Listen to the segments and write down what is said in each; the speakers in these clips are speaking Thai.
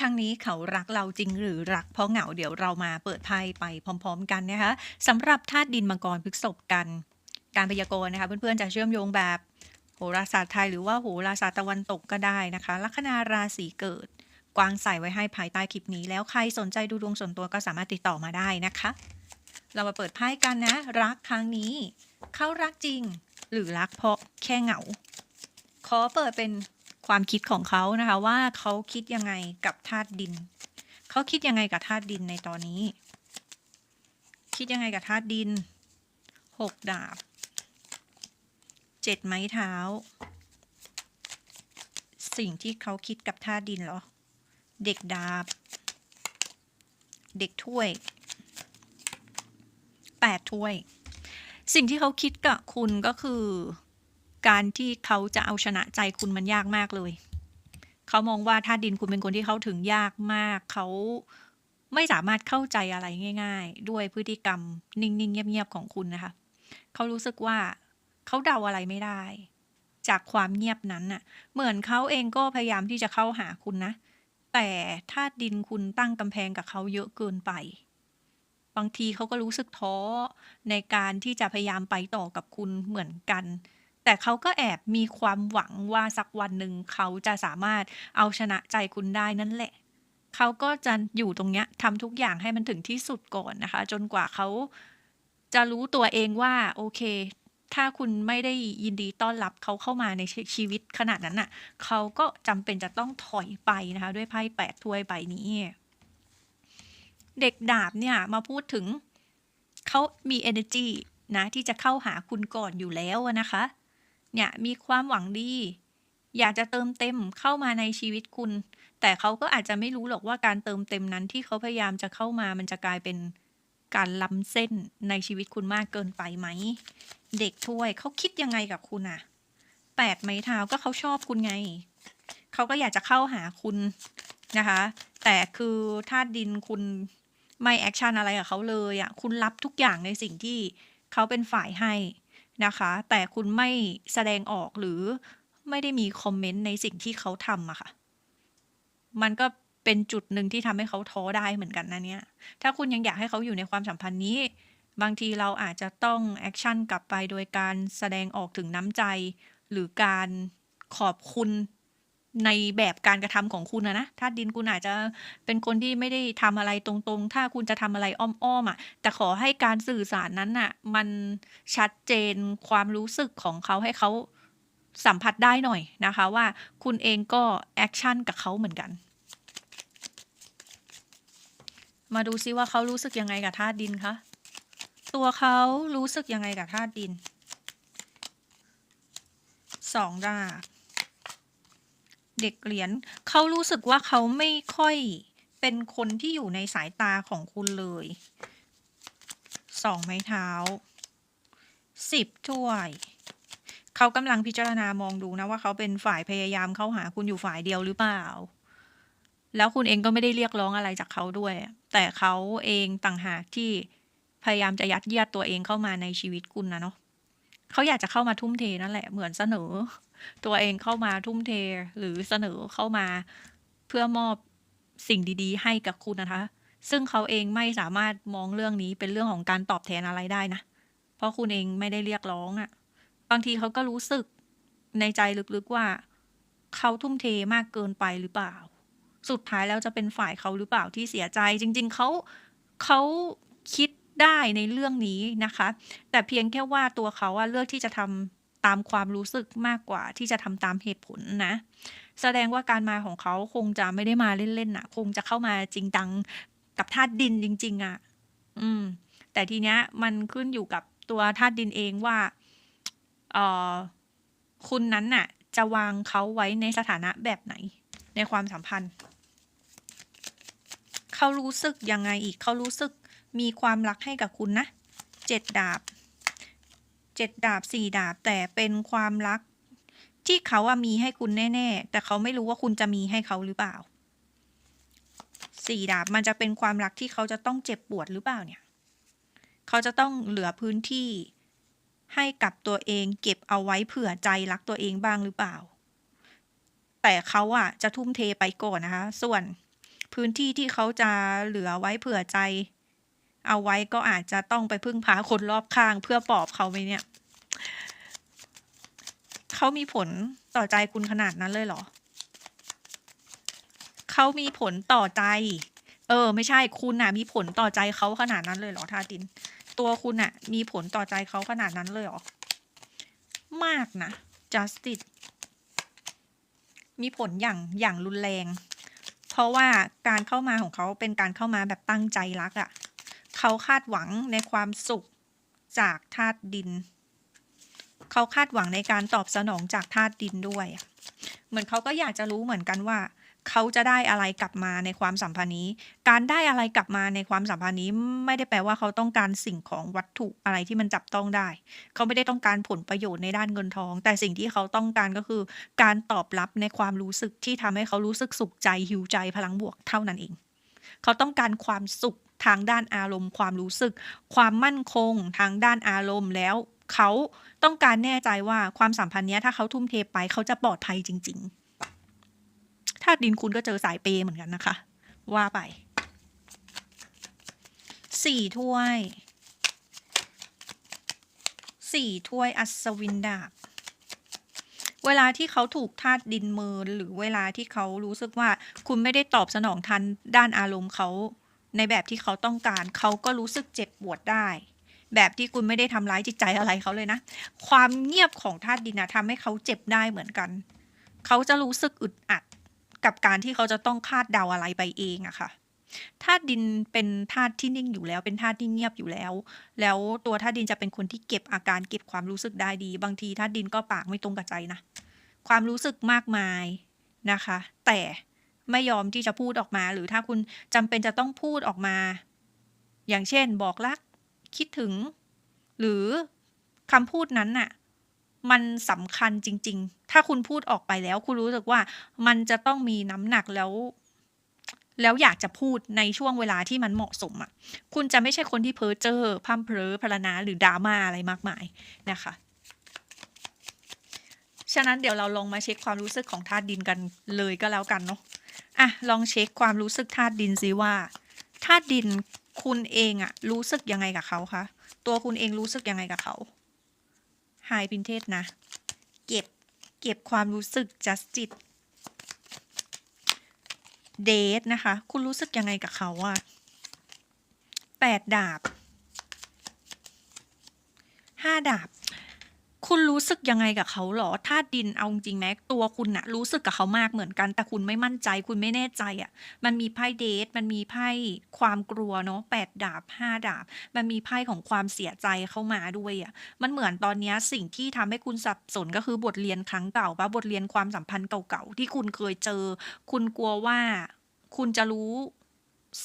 ครั้งนี้เขารักเราจริงหรือรักเพราะเหงาเดี๋ยวเรามาเปิดไพ่ไปพร้อม ๆ กันนะคะสำหรับธาตุดินมังกรพฤษภกัน การพยากรณ์นะคะ เพื่อนๆจะเชื่อมโยงแบบโหราศาสตร์ไทยหรือว่าโหราศาสตร์ตะวันตกก็ได้นะคะ ลัคนาราศีเกิด กวางใส่ไว้ให้ภายใต้คลิปนี้ แล้วใครสนใจดูดวงส่วนตัวก็สามารถติดต่อมาได้นะคะ เรามาเปิดไพ่กันนะ รักครั้งนี้ เขารักจริง หรือรักเพราะแค่เหงา ขอเปิดเป็น ความคิดของเขานะคะ ว่าเขาคิดยังไงกับธาตุดิน เขาคิดยังไงกับธาตุดินในตอนนี้ คิดยังไงกับธาตุดินหกดาบเจ็ดไม้เท้า สิ่งที่เขาคิดกับธาตุดินเหรอ เด็กดาบ เด็กถ้วยแปดถ้วย สิ่งที่เขาคิดกับคุณก็คือ การที่เขาจะเอาชนะใจคุณมันยากมากเลย เขามองว่าธาตุดินคุณเป็นคนที่เขาถึงยากมาก เขาไม่สามารถเข้าใจอะไรง่าย ๆ ด้วยพฤติกรรมนิ่งๆเงียบๆของคุณนะคะ เขารู้สึกว่าเขาเดาอะไรไม่ได้ จากความเงียบนั้นน่ะ เหมือนเขาเองก็พยายามที่จะเข้าหาคุณนะ แต่ธาตุดินคุณตั้งกำแพงกับเขาเยอะเกินไป บางทีเขาก็รู้สึกท้อในการที่จะพยายามไปต่อกับคุณเหมือนกัน แต่เขาก็แอบมีความหวังว่าสักวันหนึ่งเขาจะสามารถเอาชนะใจคุณได้นั่นแหละ เขาก็จะอยู่ตรงเนี้ยทำทุกอย่างให้มันถึงที่สุดก่อนนะคะ จนกว่าเขาจะรู้ตัวเองว่าโอเค ถ้าคุณไม่ได้ยินดีต้อนรับเขาเข้ามาในชีวิตขนาดนั้นน่ะ เขาก็จำเป็นจะต้องถอยไปนะคะ ด้วยไพ่แปดถ้วยใบนี้ เด็กดาบเนี่ยมาพูดถึงเขามี energy นะที่จะเข้าหาคุณก่อนอยู่แล้วนะคะ เนี่ยมีความหวังดี อยากจะเติมเต็มเข้ามาในชีวิตคุณ แต่เขาก็อาจจะไม่รู้หรอกว่าการเติมเต็มนั้นที่เขาพยายามจะเข้ามามันจะกลายเป็นการล้ำเส้นในชีวิตคุณมากเกินไปไหม เด็กถ้วยเขาคิดยังไงกับคุณอะแปดไม้เท้าก็เขาชอบคุณไง เขาก็อยากจะเข้าหาคุณนะคะ แต่คือธาตุดินคุณไม่แอคชั่นอะไรกับเขาเลยอะคุณรับทุกอย่างในสิ่งที่เขาเป็นฝ่ายให้ นะคะ แต่คุณไม่แสดงออกหรือไม่ได้มีคอมเมนต์ในสิ่งที่เขาทำอะค่ะ มันก็เป็นจุดหนึ่งที่ทำให้เขาท้อได้เหมือนกันนะเนี่ย ถ้าคุณยังอยากให้เขาอยู่ในความสัมพันธ์นี้ บางทีเราอาจจะต้องแอคชั่นกลับไปโดยการแสดงออกถึงน้ำใจ หรือการขอบคุณ ในแบบการกระทำของคุณนะนะถ้าดินคุณอาจจะเป็นคนที่ไม่ได้ทำอะไรตรงๆ ถ้าคุณจะทำอะไรอ้อมๆอะ แต่ขอให้การสื่อสารนั้นน่ะ มันชัดเจนความรู้สึกของเขาให้เขาสัมผัสได้หน่อยนะคะ ว่าคุณเองก็แอคชั่นกับเขาเหมือนกัน มาดูซิว่าเขารู้สึกยังไงกับธาตุดินคะตัวเขารู้สึกยังไงกับธาตุดินสองดาบ เด็กเหรียญเขารู้สึกว่าเขาไม่ค่อยเป็นคนที่อยู่ในสายตาของคุณเลยสองไม้เท้าสิบถ้วยเขากำลังพิจารณามองดูนะว่าเขาเป็นฝ่ายพยายามเข้าหาคุณอยู่ฝ่ายเดียวหรือเปล่า แล้วคุณเองก็ไม่ได้เรียกร้องอะไรจากเขาด้วย แต่เขาเองต่างหากที่พยายามจะยัดเยียดตัวเองเข้ามาในชีวิตคุณนะเนาะ เขาอยากจะเข้ามาทุ่มเทนั่นแหละเหมือนเสนอ ตัวเองเข้ามาทุ่มเทหรือเสนอเข้ามาเพื่อมอบสิ่งดีๆ ให้กับคุณนะคะ ซึ่งเขาเองไม่สามารถมองเรื่องนี้เป็นเรื่องของการตอบแทนอะไรได้นะ เพราะคุณเองไม่ได้เรียกร้องอะ่ะ บางทีเขาก็รู้สึกในใจลึกๆว่า เขาทุ่มเทมากเกินไปหรือเปล่า สุดท้ายแล้วจะเป็นฝ่ายเขาหรือเปล่าที่เสียใจ จริง ๆเขาเขาคิด ได้ในเรื่องนี้นะคะ แต่เพียงแค่ว่าตัวเขาอะเลือกที่จะทำตามความรู้สึกมากกว่าที่จะทำตามเหตุผลนะ แสดงว่าการมาของเขาคงจะไม่ได้มาเล่นๆนะคงจะเข้ามาจริงจังกับธาตุดินจริง ๆอะอืม แต่ทีเนี้ยมันขึ้นอยู่กับตัวธาตุดินเองว่าเออคุณนั้นน่ะ จะวางเขาไว้ในสถานะแบบไหน ในความสัมพันธ์ เขารู้สึกยังไงอีก เขารู้สึก มีความรักให้กับคุณนะเจ็ดดาบเจ็ดดาบสี่ดาบแต่เป็นความรัก ที่เขาอะมีให้คุณแน่ๆ แต่เขาไม่รู้ว่าคุณจะมีให้เขาหรือเปล่าสี่ดาบมันจะเป็นความรักที่เขาจะต้องเจ็บปวดหรือเปล่าเนี่ย เขาจะต้องเหลือพื้นที่ให้กับตัวเองเก็บเอาไว้เผื่อใจรักตัวเองบ้างหรือเปล่า แต่เขาอะจะทุ่มเทไปก่อนนะคะ ส่วนพื้นที่ที่เขาจะเหลือไว้เผื่อใจ เอาไว้ก็อาจจะต้องไปพึ่งพาคนรอบข้างเพื่อปลอบเขาไหมเนี่ย เขามีผลต่อใจคุณขนาดนั้นเลยเหรอ เขามีผลต่อใจ เออ ไม่ใช่คุณน่ะ มีผลต่อใจเขาขนาดนั้นเลยเหรอทาติน ตัวคุณน่ะ มีผลต่อใจเขาขนาดนั้นเลยเหรอ มากนะ justice มีผลอย่างอย่างรุนแรง เพราะว่าการเข้ามาของเขาเป็นการเข้ามาแบบตั้งใจรักอะ่ะ เขาคาดหวังในความสุขจากธาตุดิน เขาคาดหวังในการตอบสนองจากธาตุดินด้วย เหมือนเขาก็อยากจะรู้เหมือนกันว่า เขาจะได้อะไรกลับมาในความสัมพันธ์นี้ การได้อะไรกลับมาในความสัมพันธ์นี้ ไม่ได้แปลว่าเขาต้องการสิ่งของวัตถุอะไรที่มันจับต้องได้ เขาไม่ได้ต้องการผลประโยชน์ในด้านเงินทอง แต่สิ่งที่เขาต้องการก็คือ การตอบรับในความรู้สึกที่ทำให้เขารู้สึกสุขใจหิวใจพลังบวกเท่านั้นเอง เขาต้องการความสุข ทางด้านอารมณ์ ความรู้สึก ความมั่นคง ทางด้านอารมณ์แล้วเขาต้องการแน่ใจว่าความสัมพันธ์นี้ถ้าเขาทุ่มเทไปเขาจะปลอดภัยจริง ๆ ถ้าดินคุณก็เจอสายเปย์เหมือนกันนะคะ ว่าไปสี่ถ้วยสี่ถ้วยอัศวินดาบ เวลาที่เขาถูกธาตุดินเมินหรือเวลาที่เขารู้สึกว่าคุณไม่ได้ตอบสนองทันด้านอารมณ์เขา ในแบบที่เขาต้องการ เขาก็รู้สึกเจ็บปวดได้ แบบที่คุณไม่ได้ทำร้ายจิตใจอะไรเขาเลยนะ ความเงียบของธาตุดินนะทำให้เขาเจ็บได้เหมือนกัน เขาจะรู้สึกอึดอัดกับการที่เขาจะต้องคาดเดาอะไรไปเองอะค่ะธาตุดินเป็นธาตุที่นิ่งอยู่แล้ว เป็นธาตุที่เงียบอยู่แล้ว แล้วตัวธาตุดินจะเป็นคนที่เก็บอาการเก็บความรู้สึกได้ดี บางทีธาตุดินก็ปากไม่ตรงกับใจนะ ความรู้สึกมากมายนะคะ แต่ ไม่ยอมที่จะพูดออกมา หรือถ้าคุณจำเป็นจะต้องพูดออกมา อย่างเช่น บอกรัก คิดถึง หรือคำพูดนั้นน่ะ มันสำคัญจริง ๆ ถ้าคุณพูดออกไปแล้ว คุณรู้สึกว่ามันจะต้องมีน้ำหนักแล้วแล้วอยากจะพูดในช่วงเวลาที่มันเหมาะสมอะ คุณจะไม่ใช่คนที่เพ้อเจ้อพร่ำเพร้อพรรณนาหรือดราม่าอะไรมากมายนะคะ ฉะนั้นเดี๋ยวเราลองมาเช็คความรู้สึกของธาตุดินกันเลยก็แล้วกันเนาะ อะลองเช็คความรู้สึกธาตุดินซิว่าธาตุดินคุณเองอะรู้สึกยังไงกับเขาคะตัวคุณเองรู้สึกยังไงกับเขาไฮพินเทสนะ เก็บเก็บความรู้สึก justice เดทนะคะ คุณรู้สึกยังไงกับเขาอะแปดดาบห้าดาบ คุณรู้สึกยังไงกับเขาหรอ ธาตุดินเอาจริงไหมตัวคุณนะรู้สึกกับเขามากเหมือนกัน แต่คุณไม่มั่นใจ คุณไม่แน่ใจอะ่ะ มันมีไพ่เดท มันมีไพ่ความกลัวเนาะแปดดาบห้าดาบ มันมีไพ่ของความเสียใจเข้ามาด้วยอะ่ะ มันเหมือนตอนนี้สิ่งที่ทำให้คุณสับสนก็คือบทเรียนครั้งเก่าปะบทเรียนความสัมพันธ์เก่าๆที่คุณเคยเจอ คุณกลัวว่าคุณจะรู้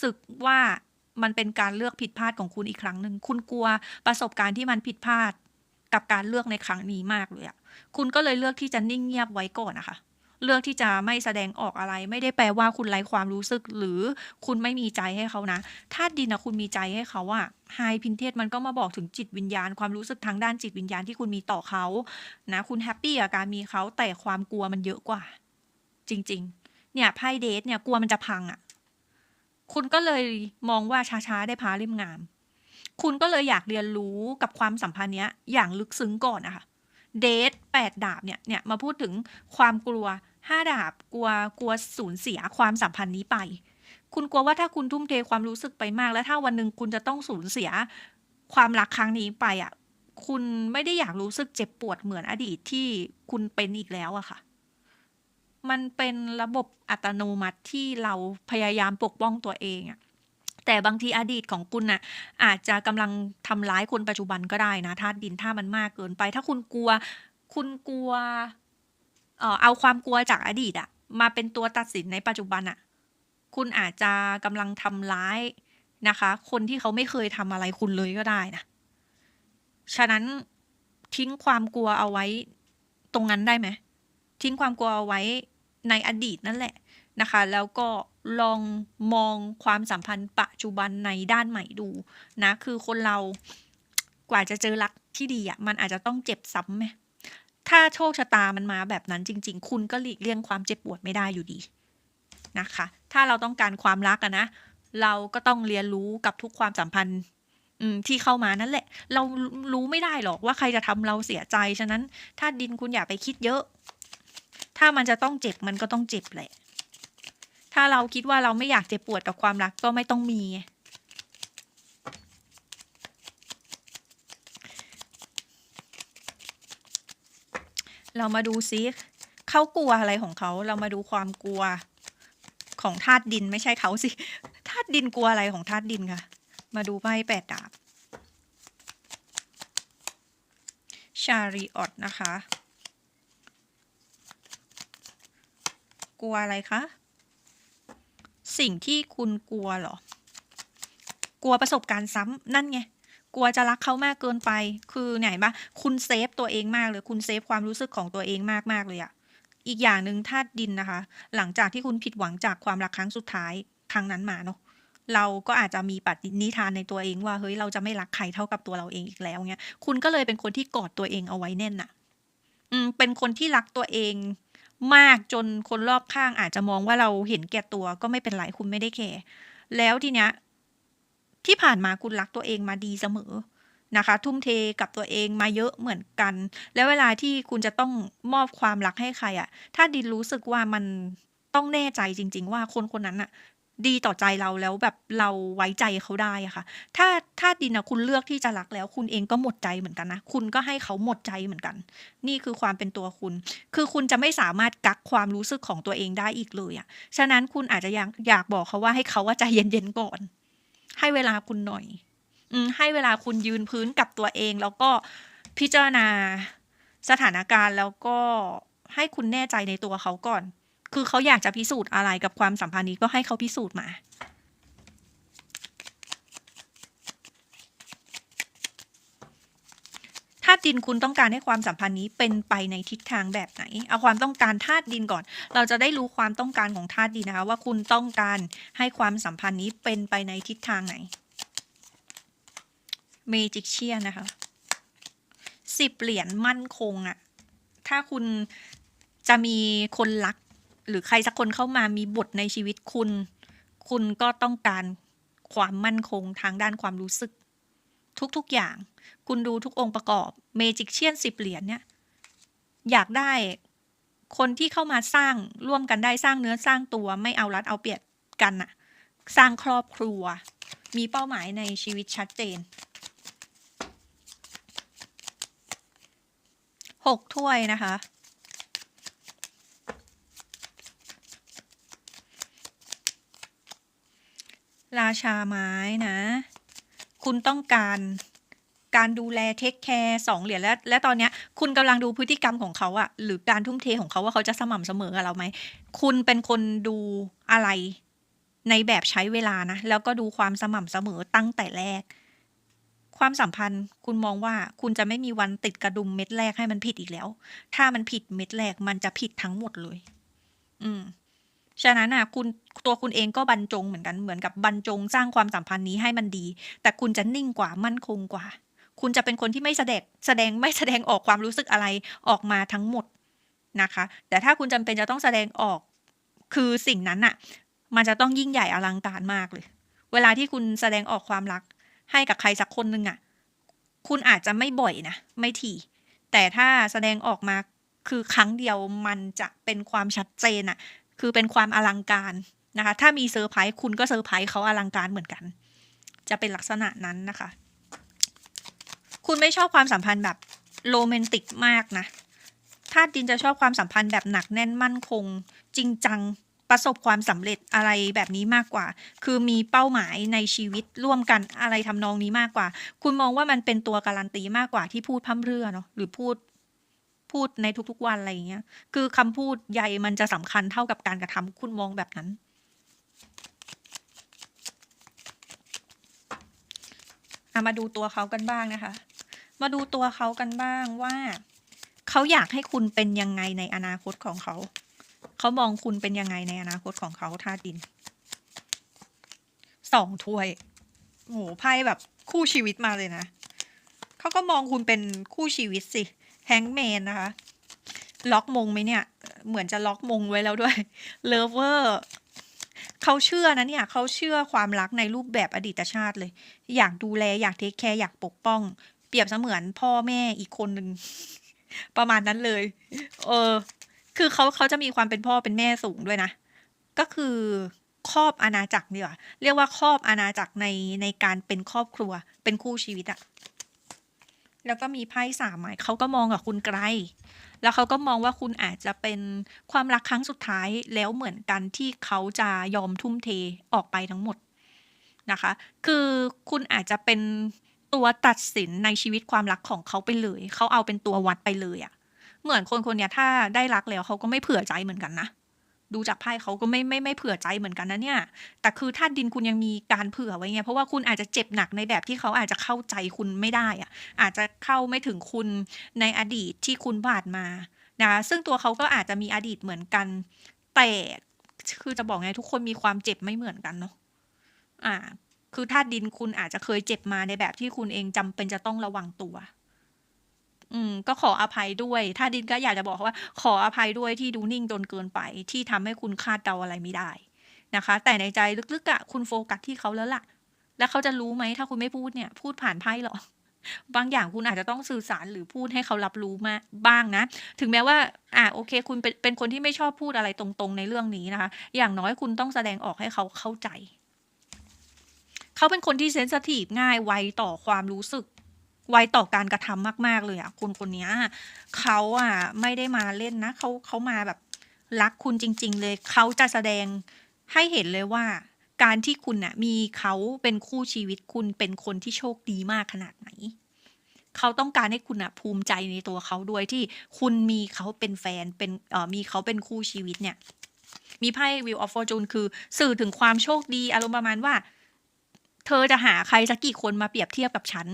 สึกว่ามันเป็นการเลือกผิดพลาดของคุณอีกครั้งหนึ่ง คุณกลัวประสบการณ์ที่มันผิดพลาด กับการเลือกในครั้งนี้มากเลยอะคุณก็เลยเลือกที่จะนิ่งเงียบไว้ก่อนนะคะเลือกที่จะไม่แสดงออกอะไร ไม่ได้แปลว่าคุณไร้ความรู้สึก หรือคุณไม่มีใจให้เขานะถ้าดินนะคุณมีใจให้เขาอะไฮพินเทสมันก็มาบอกถึงจิตวิญญาณ ความรู้สึกทางด้านจิตวิญญาณที่คุณมีต่อเขานะคุณแฮปปี้กับการมีเขาแต่ความกลัวมันเยอะกว่า จริง ๆ เนี่ยไพ่เดทเนี่ยกลัวมันจะพังอะคุณก็เลยมองว่าช้าๆได้พาเล่มงาม คุณก็เลยอยากเรียนรู้กับความสัมพันธ์เนี้ยอย่างลึกซึ้งก่อนนะคะเดทแปดดาบเนี่ยเนี่ยมาพูดถึงความกลัวห้าดาบกลัวกลัวสูญเสียความสัมพันธ์นี้ไป คุณกลัวว่าถ้าคุณทุ่มเทความรู้สึกไปมาก แล้วถ้าวันหนึ่งคุณจะต้องสูญเสียความรักครั้งนี้ไปอะคุณไม่ได้อยากรู้สึกเจ็บปวดเหมือนอดีตที่คุณเป็นอีกแล้วอะค่ะ มันเป็นระบบอัตโนมัติที่เราพยายามปกป้องตัวเองอะ แต่บางทีอดีตของคุณน่ะอาจจะกำลังทำร้ายคนปัจจุบันก็ได้นะธาตุดินถ้ามันมากเกินไป ถ้าคุณกลัว คุณกลัวเออเอาความกลัวจากอดีตอะมาเป็นตัวตัดสินในปัจจุบันอะคุณอาจจะกำลังทำร้ายนะคะ คนที่เขาไม่เคยทำอะไรคุณเลยก็ได้นะฉะนั้นทิ้งความกลัวเอาไว้ตรงนั้นได้ไหมทิ้งความกลัวเอาไว้ในอดีตนั่นแหละ นะคะ แล้วก็ลองมองความสัมพันธ์ปัจจุบันในด้านใหม่ดูนะ คือคนเรากว่าจะเจอรักที่ดีอะ มันอาจจะต้องเจ็บซ้ำไหมถ้าโชคชะตามันมาแบบนั้นจริง ๆ คุณก็หลีกเลี่ยงความเจ็บปวดไม่ได้อยู่ดีนะคะ ถ้าเราต้องการความรักอะนะ เราก็ต้องเรียนรู้กับทุกความสัมพันธ์อที่เข้ามานั่นแหละ เรารู้ไม่ได้หรอกว่าใครจะทำเราเสียใจ ฉะนั้น ถ้าดินคุณอย่าไปคิดเยอะ ถ้ามันจะต้องเจ็บมันก็ต้องเจ็บแหละ ถ้าเราคิดว่าเราไม่อยากเจ็บปวดกับความรักก็ไม่ต้องมี เรามาดูซิเขากลัวอะไรของเขา เรามาดูความกลัวของธาตุดินไม่ใช่เขาสิธาตุดินกลัวอะไรของธาตุดินค่ะมาดูไพ่แปดดาบชาริออตนะคะ กลัวอะไรคะ สิ่งที่คุณกลัวเหรอ กลัวประสบการณ์ซ้ำนั่นไง กลัวจะรักเขามากเกินไป คือไหนปะคุณเซฟตัวเองมากเลย คุณเซฟความรู้สึกของตัวเองมากมากเลยอะอีกอย่างหนึ่งธาตุดินนะคะ หลังจากที่คุณผิดหวังจากความรักครั้งสุดท้ายครั้งนั้นมาเนาะเราก็อาจจะมีปฏินิทานในตัวเองว่าเฮ้ยเราจะไม่รักใครเท่ากับตัวเราเองอีกแล้วเงี้ยคุณก็เลยเป็นคนที่กอดตัวเองเอาไว้แน่นน่ะ อืมเป็นคนที่รักตัวเอง มากจนคนรอบข้างอาจจะมองว่าเราเห็นแก่ตัวก็ไม่เป็นไรคุณไม่ได้แคร์แล้วทีเนี้ยที่ผ่านมาคุณรักตัวเองมาดีเสมอนะคะ ทุ่มเทกับตัวเองมาเยอะเหมือนกัน แล้วเวลาที่คุณจะต้องมอบความรักให้ใครอะถ้าดินรู้สึกว่ามันต้องแน่ใจจริง ๆ ว่าคนคนนั้นอะ ดีต่อใจเราแล้วแบบเราไว้ใจเขาได้อะค่ะ ถ้าถ้าดินอะคุณเลือกที่จะรักแล้ว คุณเองก็หมดใจเหมือนกันนะ คุณก็ให้เขาหมดใจเหมือนกัน นี่คือความเป็นตัวคุณ คือคุณจะไม่สามารถกักความรู้สึกของตัวเองได้อีกเลยอะฉะนั้นคุณอาจจะอยากอยากบอกเขาว่าให้เขาว่าใจเย็นๆก่อน ให้เวลาคุณหน่อย อืให้เวลาคุณยืนพื้นกับตัวเอง แล้วก็พิจารณาสถานการณ์แล้วก็ให้คุณแน่ใจในตัวเขาก่อน คือเขาอยากจะพิสูจน์อะไรกับความสัมพันธ์นี้ก็ให้เขาพิสูจน์มาธาตุดินคุณต้องการให้ความสัมพันธ์นี้เป็นไปในทิศทางแบบไหน เอาความต้องการธาตุดินก่อน เราจะได้รู้ความต้องการของธาตุดินนะคะ ว่าคุณต้องการให้ความสัมพันธ์นี้เป็นไปในทิศทางไหนเมจิกเชียนะคะสิบเหรียญมั่นคงอะถ้าคุณจะมีคนรัก หรือใครสักคนเข้ามามีบทในชีวิตคุณ คุณก็ต้องการความมั่นคงทางด้านความรู้สึก ทุกๆอย่าง คุณดูทุกองค์ประกอบเมจิกเชียนสิบเหรียญเนี่ย อยากได้คนที่เข้ามาสร้างร่วมกันได้สร้างเนื้อสร้างตัวไม่เอารัดเอาเปรียบกันอะสร้างครอบครัว มีเป้าหมายในชีวิตชัดเจนหกถ้วยนะคะ ราชาไม้นะ คุณต้องการการดูแลเทคแคร์สองเหรียญและและตอนเนี้ย คุณกำลังดูพฤติกรรมของเขาอะหรือการทุ่มเทของเขาว่าเขาจะสม่ำเสมอกับเราไหม คุณเป็นคนดูอะไร ในแบบใช้เวลานะ แล้วก็ดูความสม่ำเสมอตั้งแต่แรก ความสัมพันธ์ คุณมองว่าคุณจะไม่มีวันติดกระดุมเม็ดแรกให้มันผิดอีกแล้ว ถ้ามันผิดเม็ดแรกมันจะผิดทั้งหมดเลย อืม ฉะนั้นอะคุณตัวคุณเองก็บรรจงเหมือนกันเหมือนกับบรรจงสร้างความสัมพันธ์นี้ให้มันดี แต่คุณจะนิ่งกว่ามั่นคงกว่า คุณจะเป็นคนที่ไม่แสดงแสดงไม่แสดงออกความรู้สึกอะไรออกมาทั้งหมดนะคะ แต่ถ้าคุณจำเป็นจะต้องแสดงออกคือสิ่งนั้นอะ มันจะต้องยิ่งใหญ่อลังการมากเลย เวลาที่คุณแสดงออกความรักให้กับใครสักคนหนึ่งอะ คุณอาจจะไม่บ่อยนะไม่ถี่ แต่ถ้าแสดงออกมาคือครั้งเดียวมันจะเป็นความชัดเจนอะ คือเป็นความอลังการนะคะ ถ้ามีเซอร์ไพรส์คุณก็เซอร์ไพรส์เขาอลังการเหมือนกัน จะเป็นลักษณะนั้นนะคะ คุณไม่ชอบความสัมพันธ์แบบโรแมนติกมากนะถ้าดินจะชอบความสัมพันธ์แบบหนักแน่นมั่นคง จริงจังประสบความสำเร็จอะไรแบบนี้มากกว่า คือมีเป้าหมายในชีวิตร่วมกันอะไรทำนองนี้มากกว่า คุณมองว่ามันเป็นตัวการันตีมากกว่าที่พูดพร่ำเรื่อเนาะหรือพูด พูดในทุกๆวันอะไรอย่างเงี้ย คือคำพูดใหญ่มันจะสำคัญเท่ากับการกระทำคุณมองแบบนั้นอะมาดูตัวเขากันบ้างนะคะ มาดูตัวเขากันบ้างว่า เขาอยากให้คุณเป็นยังไงในอนาคตของเขา เขามองคุณเป็นยังไงในอนาคตของเขาธาดินสองถ้วยโอ้โหไพ่แบบคู่ชีวิตมาเลยนะ เขาก็มองคุณเป็นคู่ชีวิตสิ แฮงแมนนะคะ ล็อกมงไหมเนี่ย เหมือนจะล็อกมงไว้แล้วด้วยเลเวอร์เขาเชื่อนะเนี่ยเขาเชื่อความรักในรูปแบบอดีตชาติเลย อยากดูแลอยากเทคแคร์อยากปกป้อง เปรียบเสมือนพ่อแม่อีกคนหนึ่งประมาณนั้นเลย เออ คือเขาเขาจะมีความเป็นพ่อเป็นแม่สูงด้วยนะ ก็คือครอบอาณาจักรดีกว่า เรียกว่าครอบอาณาจักรในในการเป็นครอบครัว เป็นคู่ชีวิตอะ แล้วก็มีไพ่สามหมายเขาก็มองกับคุณไกล แล้วเขาก็มองว่าคุณอาจจะเป็นความรักครั้งสุดท้ายแล้วเหมือนกันที่เขาจะยอมทุ่มเทออกไปทั้งหมดนะคะ คือคุณอาจจะเป็นตัวตัดสินในชีวิตความรักของเขาไปเลย เขาเอาเป็นตัววัดไปเลยอะเหมือนคนคนเนี้ยถ้าได้รักแล้วเขาก็ไม่เผื่อใจเหมือนกันนะ ดูจากไพ่เขาก็ไม่ไม่ไม่เผื่อใจเหมือนกันนะเนี่ย แต่คือถ้าดินคุณยังมีการเผื่อไว้ไง เพราะว่าคุณอาจจะเจ็บหนักในแบบที่เขาอาจจะเข้าใจคุณไม่ได้อะอาจจะเข้าไม่ถึงคุณในอดีตที่คุณผ่านมา นะ ซึ่งตัวเขาก็อาจจะมีอดีตเหมือนกัน แต่คือจะบอกไงทุกคนมีความเจ็บไม่เหมือนกันเนาะ อ่า คือธาตุดินคุณอาจจะเคยเจ็บมาในแบบที่คุณเองจำเป็นจะต้องระวังตัว อืมก็ขออภัยด้วย ถ้าดินก็อยากจะบอกว่า ขออภัยด้วยที่ดูนิ่งจนเกินไป ที่ทำให้คุณคาดเดาอะไรไม่ได้นะคะ แต่ในใจลึกๆอะคุณโฟกัสที่เขาแล้วล่ะ แล้วเขาจะรู้ไหมถ้าคุณไม่พูดเนี่ย พูดผ่านไพ่หรอบางอย่างคุณอาจจะต้องสื่อสารหรือพูดให้เขารับรู้มาบ้างนะ ถึงแม้ว่า อ่าโอเค คุณเป็นเป็นคนที่ไม่ชอบพูดอะไรตรงๆในเรื่องนี้นะคะ อย่างน้อยคุณต้องแสดงออกให้เขาเข้าใจ เขาเป็นคนที่เซนสทีฟง่ายไวต่อความรู้สึก ไวต่อการกระทำมาก ๆ เลยอะคนคนนี้เขาอะไม่ได้มาเล่นนะเขาเขามาแบบรักคุณจริง ๆ เลยเขาจะแสดงให้เห็นเลยว่า การที่คุณน่ะมีเขาเป็นคู่ชีวิตคุณเป็นคนที่โชคดีมากขนาดไหนเขาต้องการให้คุณอะภูมิใจในตัวเขาด้วยที่คุณมีเขาเป็นแฟนเป็นเอ่อมีเขาเป็นคู่ชีวิตเนี่ย มีไพ่ Wheel of Fortune คือสื่อถึงความโชคดีอารมณ์ประมาณว่า เธอจะหาใครสักกี่คนมาเปรียบเทียบกับฉัน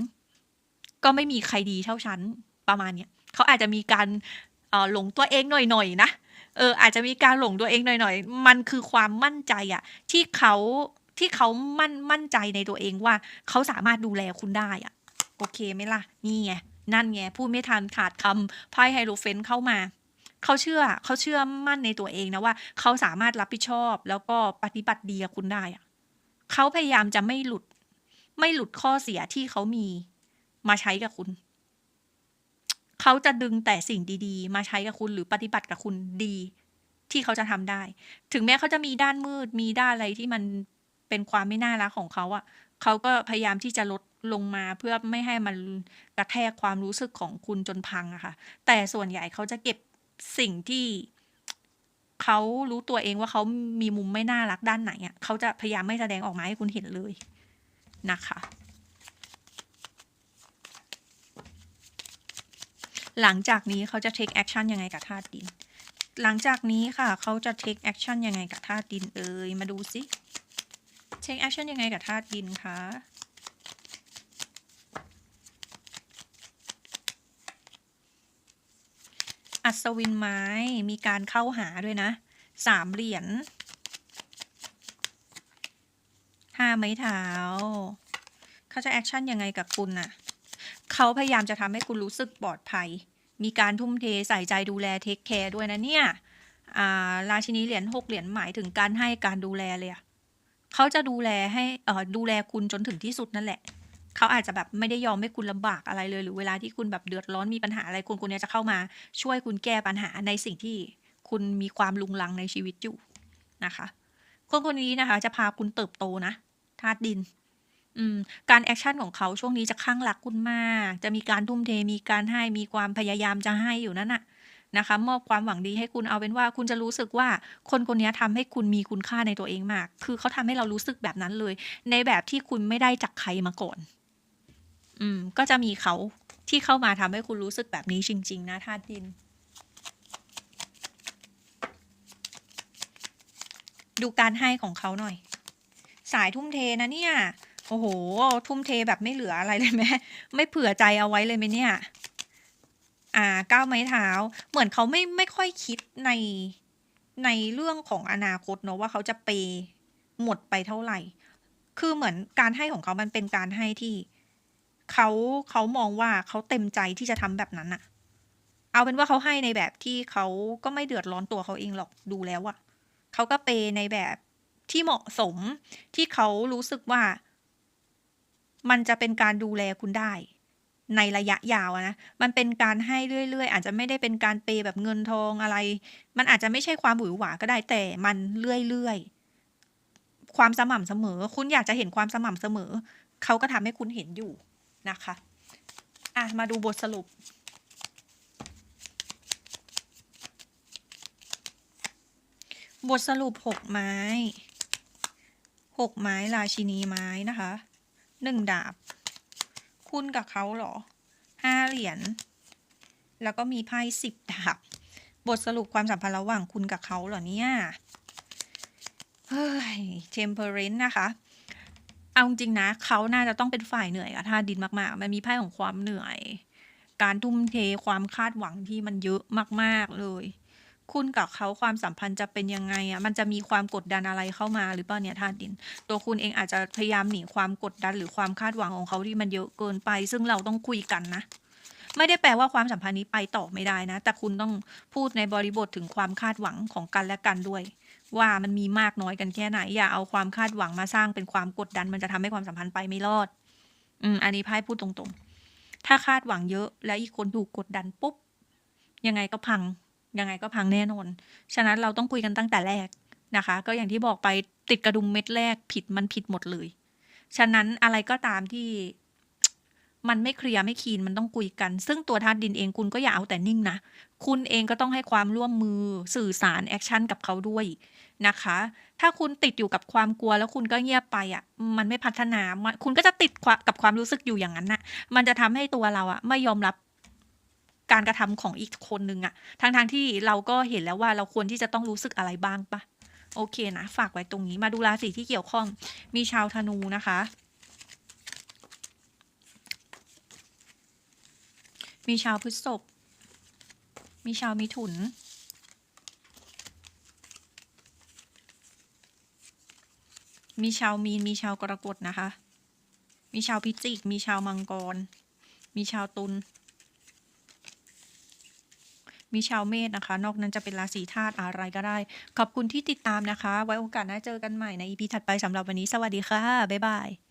ก็ไม่มีใครดีเท่าฉันประมาณเนี้ยเขาอาจจะมีการหลงตัวเองหน่อยๆนะเอออาจจะมีการหลงตัวเองหน่อยๆ มันคือความมั่นใจอะที่เขาที่เขามั่นมั่นใจในตัวเองว่า เขาสามารถดูแลคุณได้อะโอเคไหมล่ะ นี่ไง นั่นไง พูดไม่ทันขาดคำไพ่ไฮโรเฟนเข้ามา เขาเชื่อเขาเชื่อมั่นในตัวเองนะว่า เขาสามารถรับผิดชอบ แล้วก็ปฏิบัติดีกับคุณได้อะเขาพยายามจะไม่หลุด ไม่หลุดข้อเสียที่เขามี มาใช้กับคุณ เขาจะดึงแต่สิ่งดีๆ มาใช้กับคุณหรือปฏิบัติกับคุณดี ที่เขาจะทำได้ ถึงแม้เขาจะมีด้านมืดมีด้านอะไรที่มันเป็นความไม่น่ารักของเขาอะเขาก็พยายามที่จะลดลงมาเพื่อไม่ให้มันกระแทกความรู้สึกของคุณจนพังอะค่ะ แต่ส่วนใหญ่เขาจะเก็บสิ่งที่เขารู้ตัวเองว่าเขามีมุมไม่น่ารักด้านไหนอะเขาจะพยายามไม่แสดงออกมาให้คุณเห็นเลยนะคะ หลังจากนี้เขาจะ take action ยังไงกับธาตุดิน หลังจากนี้ค่ะเขาจะ take action ยังไงกับธาตุดินเอ่ยมาดูสิ take action ยังไงกับธาตุดินคะอัศวินไม้มีการเข้าหาด้วยนะสามเหรียญห้าไม้เท้าเขาจะแอคชั่นยังไงกับคุณน่ะ เขาพยายามจะทำให้คุณรู้สึกปลอดภัย มีการทุ่มเทใส่ใจดูแลเทคแคร์ด้วยนะเนี่ยาราชินีเหรียญหกเหรียญหมายถึงการให้การดูแลเลยอะเขาจะดูแลให้ดูแลคุณจนถึงที่สุดนั่นแหละเขาอาจจะแบบไม่ได้ยอมให้คุณลำบากอะไรเลย หรือเวลาที่คุณแบบเดือดร้อนมีปัญหาอะไรคนคนนี้จะเข้ามาช่วยคุณแก้ปัญหาในสิ่งที่คุณมีความลุงลังในชีวิตอยู่นะคะ คนคนนี้นะคะ จะพาคุณเติบโตนะธาตุดิน อืม การแอคชั่นของเขาช่วงนี้จะคลั่งรักคุณมาก จะมีการทุ่มเท มีการให้ มีความพยายามจะให้อยู่นั่นน่ะนะคะ มอบความหวังดีให้คุณเอาเป็นว่า คุณจะรู้สึกว่าคนคนนี้ทำให้คุณมีคุณค่าในตัวเองมาก คือเขาทำให้เรารู้สึกแบบนั้นเลย ในแบบที่คุณไม่ได้จากใครมาก่อน อืม ก็จะมีเขาที่เข้ามาทำให้คุณรู้สึกแบบนี้จริง ๆ นะธาตุดิน ดูการให้ของเขาหน่อย สายทุ่มเทนะเนี่ย โอ้โห ทุ่มเทแบบไม่เหลืออะไรเลยไหมไม่เผื่อใจเอาไว้เลยไหมเนี่ย อ่า ก้าวไม้เท้า เหมือนเขาไม่ไม่ค่อยคิดในในเรื่องของอนาคตเนอะว่าเขาจะเปย์หมดไปเท่าไหร่ คือเหมือนการให้ของเขามันเป็นการให้ที่เขาเขามองว่าเขาเต็มใจที่จะทำแบบนั้นอะเอาเป็นว่าเขาให้ในแบบที่เขาก็ไม่เดือดร้อนตัวเขาเองหรอกดูแล้วอะเขาก็เปย์ในแบบที่เหมาะสมที่เขารู้สึกว่า มันจะเป็นการดูแลคุณได้ ในระยะยาวนะ มันเป็นการให้เรื่อยๆ อาจจะไม่ได้เป็นการเปย์แบบเงินทองอะไร มันอาจจะไม่ใช่ความหวือหวาก็ได้แต่มันเรื่อยๆ ความสม่ำเสมอ คุณอยากจะเห็นความสม่ำเสมอ เขาก็ทำให้คุณเห็นอยู่นะคะอะมาดูบทสรุปบทสรุป6ไม้6ไม้ราชินีไม้นะคะ 1ดาบ คุณกับเขาเหรอ5เหรียญแล้วก็มีไพ่10ดาบ บทสรุปความสัมพันธ์ระหว่างคุณกับเขาเหรอเนี่ยเฮ้ย Temperance นะคะ เอาจริงนะ เขาน่าจะต้องเป็นฝ่ายเหนื่อยกับธาดินมากๆ มันมีไพ่ของความเหนื่อย การทุ่มเทความคาดหวังที่มันเยอะมากๆเลย คุณกับเขาความสัมพันธ์จะเป็นยังไงอะมันจะมีความกดดันอะไรเข้ามาหรือเปล่าเนี่ยธาตุดิน ตัวคุณเองอาจจะพยายามหนีความกดดันหรือความคาดหวังของเขาที่มันเยอะเกินไป ซึ่งเราต้องคุยกันนะ ไม่ได้แปลว่าความสัมพันธ์นี้ไปต่อไม่ได้นะ แต่คุณต้องพูดในบริบทถึงความคาดหวังของกันและกันด้วย ว่ามันมีมากน้อยกันแค่ไหนอย่าเอาความคาดหวังมาสร้างเป็นความกดดัน มันจะทำให้ความสัมพันธ์ไปไม่รอด อืมอันนี้ไพ่พูดตรงๆ ถ้าคาดหวังเยอะ แล้วอีกคนถูกกดดันปุ๊บยังไงก็พัง ยังไงก็พังแน่นอน ฉะนั้นเราต้องคุยกันตั้งแต่แรกนะคะ ก็อย่างที่บอกไปติดกระดุมเม็ดแรกผิดมันผิดหมดเลย ฉะนั้นอะไรก็ตามที่มันไม่เคลียร์ไม่คีนมันต้องคุยกัน ซึ่งตัวธาตุดินเองคุณก็อย่าเอาแต่นิ่งนะ คุณเองก็ต้องให้ความร่วมมือสื่อสารแอคชั่นกับเขาด้วยนะคะ ถ้าคุณติดอยู่กับความกลัวแล้วคุณก็เงียบไปอะมันไม่พัฒนา คุณก็จะติดกับความรู้สึกอยู่อย่างนั้นน่ะ มันจะทำให้ตัวเราอะไม่ยอมรับ การกระทำของอีกคนนึงอะทั้งที่เราก็เห็นแล้วว่าเราควรที่จะต้องรู้สึกอะไรบ้างปะโอเคนะ ฝากไว้ตรงนี้มาดูราศีที่เกี่ยวข้องมีชาวธนูนะคะ มีชาวพฤษภมีชาวมิถุน มีชาวมีน มีชาวกรกฎนะคะ มีชาวพิจิก มีชาวมังกร มีชาวตุล มีชาวเมษนะคะ นอกนั้นจะเป็นราศีธาตุอะไรก็ได้ ขอบคุณที่ติดตามนะคะ ไว้โอกาสหน้าเจอกันใหม่ใน EP ถัดไปสำหรับวันนี้ สวัสดีค่ะ บ๊ายบาย